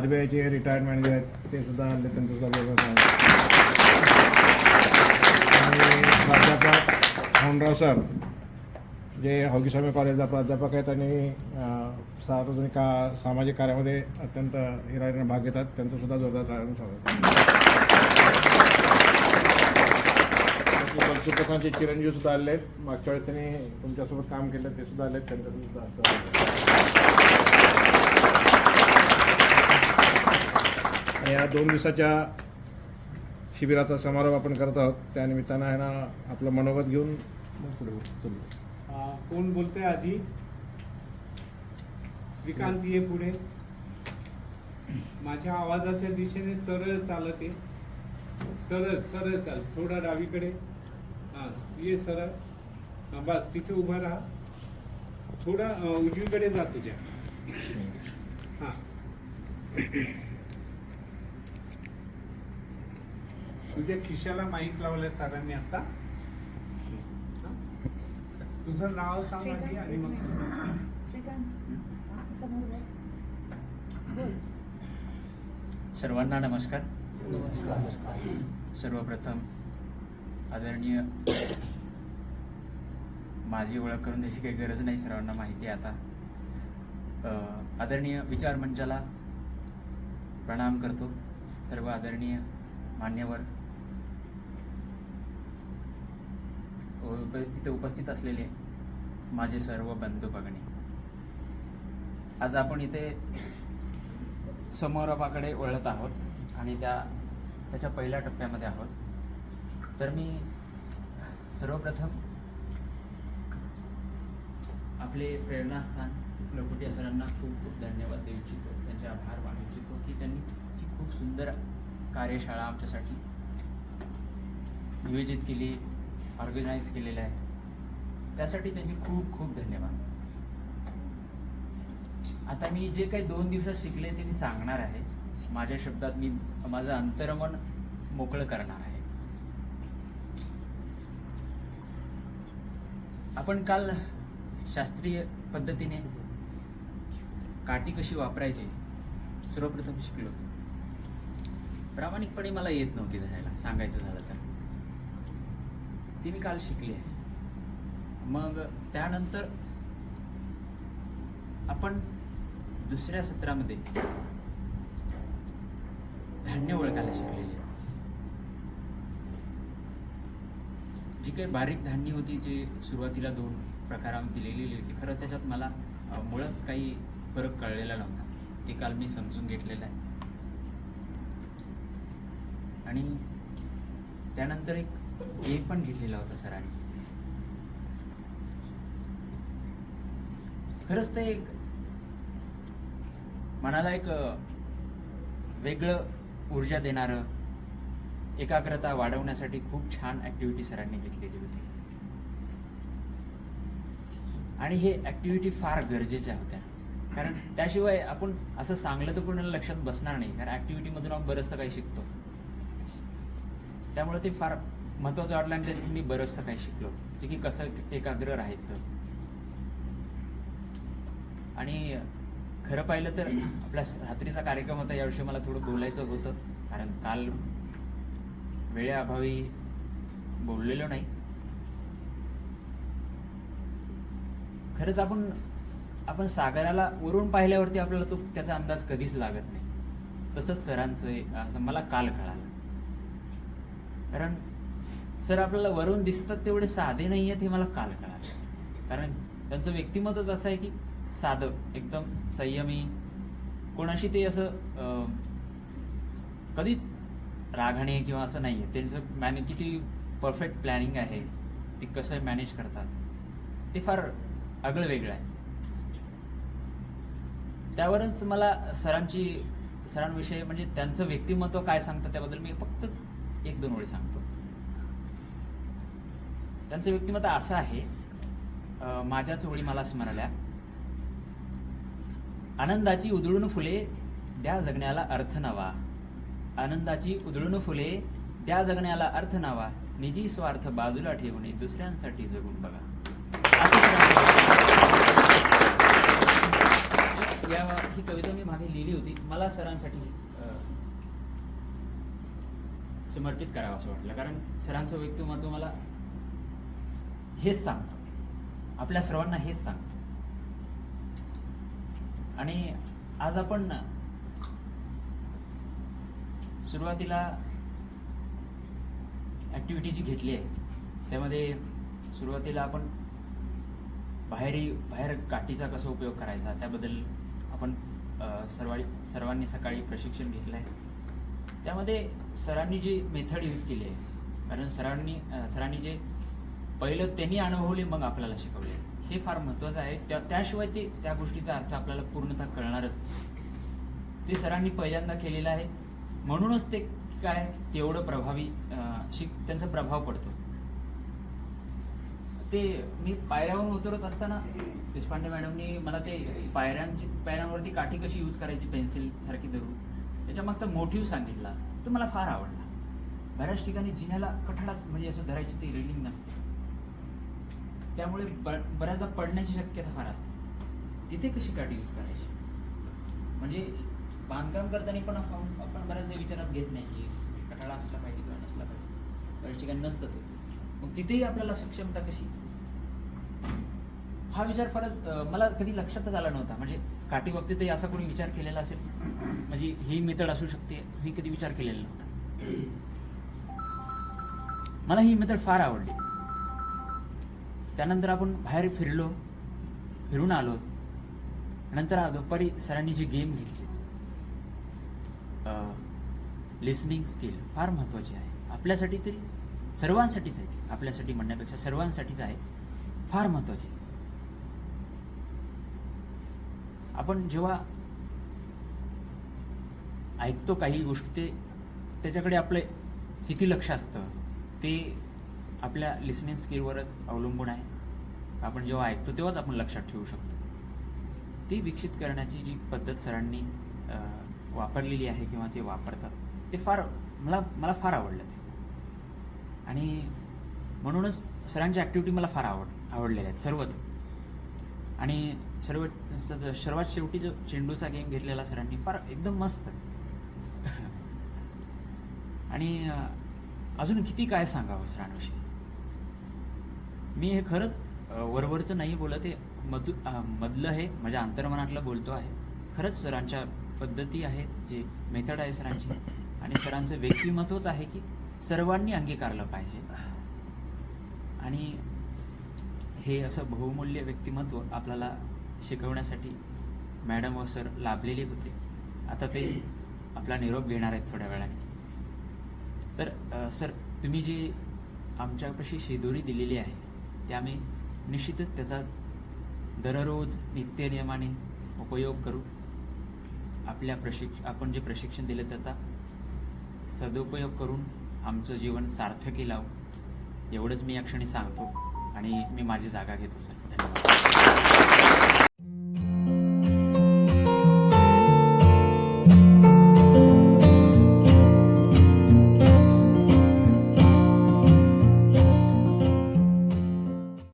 R B आयचे retired manager आहेत ते सुद्धा आले त्यांचा सुद्धा आहे आणि प्राध्यापक होनराव सर जे हॉकीस्वामी कॉलेजचा प्राध्यापक आहेत आणि सार्वजनिक का सामाजिक कार्यामध्ये अत्यंत हिरारीने भाग घेतात त्यांचं सुद्धा जोरदार टाळ्याने स्वागत चिरंजीव सुद्धा आले आहेत. मागच्या वेळेस त्यांनी तुमच्यासोबत काम केलं ते सुद्धा आले आहेत त्यांच्यासुद्धा सुद्धा स्वागत. आणि या दोन दिवसाच्या शिबिराचा समारोप आपण करत आहोत. त्यानिमित्तानं आहे ना आपलं मनोगत घेऊन मग पुढे चलू. कोण बोलतोय आधी? श्रीकांत ये पुढे. माझ्या आवाजाच्या दिशेने सरळ चालत. ये सरळ सरळ चाल. थोडा डावीकडे. हां ये सरळ. बस तिथे उभा राहा. थोडा उजवीकडे जा तुझ्या. हां. तुझ्या खिशाला माईक लावलंय सरांनी आता? तुझं नाव सांग आधी आणि मग सर्वांना नमस्कार. सर्वप्रथम आदरणीय माझी ओळख करून द्यायची काही गरज नाही सर्वांना माहिती आहे आता. आदरणीय विचार मंचाला प्रणाम करतो. सर्व आदरणीय मान्यवर इथे उपस्थित असलेले माझे सर्व बंधू भगिनी. आज आपण इथे समारोपाकडे वळत आहोत आणि त्या त्याच्या पहिल्या टप्प्यामध्ये आहोत. तर मी सर्वप्रथम आपले प्रेरणास्थान लखुटिया सरांना खूप खूप धन्यवाद देऊ इच्छितो. त्यांचे आभार मानू इच्छितो की त्यांनी ही खूप सुंदर कार्यशाळा आमच्यासाठी नियोजित केली. ऑर्गनाईज केलेलं आहे. त्यासाठी त्यांचे खूप खूप धन्यवाद. आता मी जे काही दोन दिवसात शिकले ते मी सांगणार आहे. माझ्या शब्दात मी माझं अंतरमन मोकळं करणार आहे. आपण काल शास्त्रीय पद्धतीने काठी कशी वापरायची सर्वप्रथम शिकलो. प्रामाणिकपणे मला येत नव्हती धरायला सांगायचं झालं तर. ती मी काल शिकली आहे. मग त्यानंतर आपण दुसऱ्या सत्रामध्ये धान्य ओळखायला शिकलेली आहे. जी काही बारीक धान्य होती जे सुरुवातीला दोन प्रकारामध्ये दिलेली होती खरं त्याच्यात मला मुळात काही फरक कळलेला नव्हता. ते काल मी समजून घेतलेलं आहे. आणि त्यानंतर एक एक पण घेतलेला होता सरांनी. खरंच ते एक मनाला एक वेगळं ऊर्जा देणारं एकाग्रता वाढवण्यासाठी खूप छान ॲक्टिव्हिटी सरांनी घेतलेली होती. आणि हे ॲक्टिव्हिटी फार गरजेच्या होत्या. कारण त्याशिवाय आपण असं सांगलं तर कोणाला लक्षात बसणार नाही. कारण ॲक्टिव्हिटीमधून आपण बरंचसं काही शिकतो. त्यामुळे ते फार महत्त्वाचं वाटलं आणि त्याच्यात मी बरंचसं काही शिकलो. जे की कसं एकाग्र राहायचं. आणि खरं पाहिलं तर आपला रात्रीचा कार्यक्रम होता याविषयी मला थोडं बोलायचं होतं. कारण काल वेळेअभावी बोललेलो नाही. खरंच आपण आपण सागराला वरून पाहिल्यावरती आपल्याला तो त्याचा अंदाज कधीच लागत नाही. तसंच सरांचं असं मला काल कळालं. कारण सर आपल्याला वरून दिसतात तेवढे साधे नाही आहेत हे मला काल कळालं. कारण त्यांचं व्यक्तिमत्वच असं आहे की साधं एकदम संयमी. कोणाशी ते असं कधीच रागणे किंवा असं नाही आहे त्यांचं मॅने किती परफेक्ट प्लॅनिंग आहे ती कसं मॅनेज करतात ते फार आगळं वेगळं आहे. त्यावरच मला सरांची सरांविषयी म्हणजे त्यांचं व्यक्तिमत्व काय सांगतं त्याबद्दल मी फक्त एक दोन वेळी सांगतो. त्यांचं व्यक्तिमत्व असं आहे माझ्या माझ्याच ओळी मला स्मरल्या. आनंदाची उधळून फुले द्या जगण्याला अर्थ नवा. आनंदाची उधळून फुले द्या जगण्याला अर्थ नवा. निजी स्वार्थ बाजूला ठेवणे दुसऱ्यांसाठी जगून बघा. या ही कविता मी मागे लिहिली होती. मला सरांसाठी समर्पित करावं असं वाटलं. कारण सरांचं व्यक्तिमत्व मला हेच सांगतो. आपल्या सर्वांना हेच सांगतो. आणि आज आपण सुरुवातीला ॲक्टिव्हिटी जी घेतली आहे त्यामध्ये सुरुवातीला आपण बाहेरी बाहेर काठीचा कसा उपयोग करायचा त्याबद्दल आपण सर्वा सर्वांनी सकाळी प्रशिक्षण घेतलं आहे. त्यामध्ये सरांनी जी मेथड यूज केली आहे कारण सरांनी सरांनी जे पहिलं त्यांनी अनुभवले मग आपल्याला शिकवले. हे फार महत्त्वाचं आहे. त्या त्याशिवाय ते त्या गोष्टीचा अर्थ आपल्याला पूर्णतः कळणारच. ते सरांनी पहिल्यांदा केलेलं आहे. म्हणूनच ते काय तेवढं प्रभावी शिक त्यांचा प्रभाव पडतो. ते मी पायऱ्यावरून उतरत असताना देशपांडे मॅडमनी मला ते पायऱ्यांची पायऱ्यांवरती काठी कशी यूज करायची पेन्सिल सारखी धरून त्याच्या मागचा मोटिव्ह सांगितला. तो मला फार आवडला. बऱ्याच ठिकाणी जिन्याला कठडाच म्हणजे असं धरायची ती रिलिंग नसते. त्यामुळे बऱ्याचदा पडण्याची शक्यता फार असते. तिथे कशी काठी यूज करायची? म्हणजे बांधकाम करताना पण आपण आपण बऱ्याचदा विचारात घेत नाही की कठाळा असला पाहिजे किंवा नसला पाहिजे. बऱ्याच ठिकाणी नसतं ते. मग तिथेही आपल्याला सक्षमता कशी? हा विचार फारच मला कधी लक्षातच आला नव्हता. म्हणजे काठी बाबतीतही असा कोणी विचार केलेला असेल? म्हणजे ही मेथड असू शकते मी कधी विचार केलेला नव्हता. मला ही मेथड फार आवडली. त्यानंतर आपण बाहेर फिरलो फिरून आलो. नंतर दुपारी सरांनी जी गेम घेतली लिसनिंग स्किल फार महत्त्वाची आहे. आपल्यासाठी तरी सर्वांसाठीच आहे. आपल्यासाठी म्हणण्यापेक्षा सर्वांसाठीच आहे. फार महत्त्वाची आपण जेव्हा ऐकतो काही गोष्टी ते त्याच्याकडे आपलं किती लक्ष असतं ते आपल्या लिसनिंग स्किलवरच अवलंबून आहे. आपण जेव्हा ऐकतो तेव्हाच आपण लक्षात ठेवू शकतो. ती विकसित करण्याची जी पद्धत सरांनी वापरलेली आहे किंवा ते वापरतात ते फार मला मला फार आवडलं ते. आणि म्हणूनच सरांच्या ॲक्टिव्हिटी मला फार आवड आवडलेल्या आहेत सर्वच. आणि सर्व सर्वात शेवटी जो चेंडूचा गेम घेतलेला सरांनी फार एकदम मस्त. आणि अजून किती काय सांगावं सरांविषयी? मी हे खरंच वरवरचं नाही बोलत हे मधु मधलं हे माझ्या अंतर्मनातलं बोलतो आहे. खरंच सरांच्या पद्धती आहेत जे मेथड आहे सरांची. आणि सरांचं व्यक्तिमत्वच आहे की सर्वांनी अंगीकारलं पाहिजे. आणि हे असं बहुमूल्य व्यक्तिमत्व आपल्याला शिकवण्यासाठी मॅडम व सर लाभलेले होते. आता ते आपला निरोप घेणार आहेत थोड्या वेळाने. तर सर तुम्ही जी आमच्यापाशी शिदोरी दिलेली आहे आम्ही निश्चितच त्याचा दररोज नित्यनियमाने उपयोग करू. आपल्या प्रशिक्ष आपण जे प्रशिक्षण दिलं त्याचा सदुपयोग करून आमचं जीवन सार्थकी लावू. एवढंच मी या क्षणी सांगतो आणि मी माझी जागा घेतो सर. धन्यवाद.